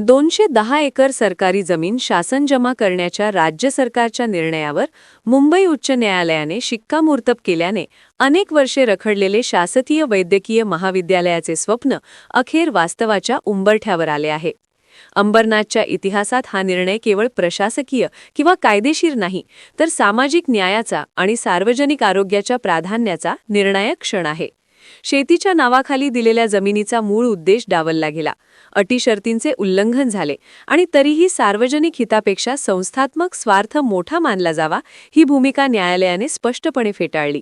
दोनशे दहा एकर सरकारी जमीन शासन जमा करण्याच्या राज्य सरकारच्या निर्णयावर मुंबई उच्च न्यायालयाने शिक्कामोर्तब केल्याने अनेक वर्षे रखडलेले शासकीय वैद्यकीय महाविद्यालयाचे स्वप्न अखेर वास्तवाच्या उंबरठ्यावर आले आहे. अंबरनाथच्या इतिहासात हा निर्णय केवळ प्रशासकीय किंवा कायदेशीर नाही तर सामाजिक न्यायाचा आणि सार्वजनिक आरोग्याच्या प्राधान्याचा निर्णायक क्षण आहे. शेतीच्या नावाखाली दिलेल्या जमिनीचा मूळ उद्देश डावलला गेला. अटी शर्तींचे उल्लंघन झाले आणि तरीही सार्वजनिक हितापेक्षा संस्थात्मक स्वार्थ मोठा मानला जावा ही भूमिका न्यायालयाने स्पष्टपणे फेटाळली.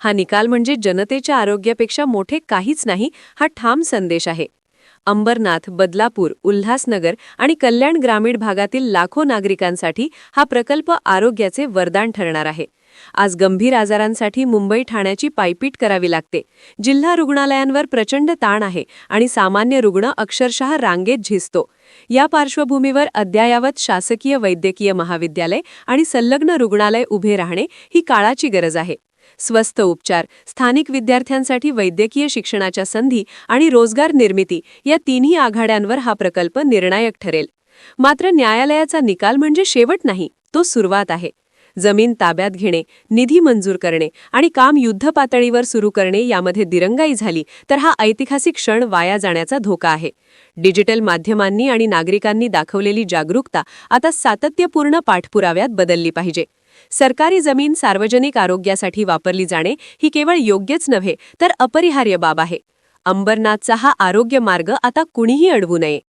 हा निकाल म्हणजे जनतेच्या आरोग्यापेक्षा मोठे काहीच नाही हा ठाम संदेश आहे. अंबरनाथ बदलापूर उल्हासनगर आणि कल्याण ग्रामीण भागातील लाखो नागरिकांसाठी हा प्रकल्प आरोग्याचे वरदान ठरणार आहे. आज गंभीर आजारांसाठी मुंबई ठाण्याची पायपीट करावी लागते. जिल्हा रुग्णालयांवर प्रचंड ताण आहे आणि सामान्य रुग्ण अक्षरशः रांगेत झिजतो. या पार्श्वभूमीवर अद्ययावत शासकीय वैद्यकीय महाविद्यालय आणि संलग्न रुग्णालय उभे राहणे ही काळाची गरज आहे. स्वस्त उपचार स्थानिक विद्यार्थ्यांसाठी वैद्यकीय शिक्षणाच्या संधी आणि रोजगार निर्मिती या तिन्ही आघाड्यांवर हा प्रकल्प निर्णायक ठरेल. मात्र न्यायालयाचा निकाल म्हणजे शेवट नाही तो सुरुवात आहे. जमीन ताब्यात घेणे निधी मंजूर करणे आणि काम युद्ध पातळीवर सुरू करणे यामध्ये दिरंगाई झाली तर हा ऐतिहासिक क्षण वाया जाण्याचा धोका आहे. डिजिटल माध्यमांनी आणि नागरिकांनी दाखवलेली जागरूकता आता सातत्यपूर्ण पाठपुराव्यात बदलली पाहिजे. सरकारी जमीन सार्वजनिक आरोग्यासाठी वापरली जाणे ही केवळ योग्यच नव्हे तर अपरिहार्य बाब आहे. अंबरनाथचा हा आरोग्य मार्ग आता कुणीही अडवू नये.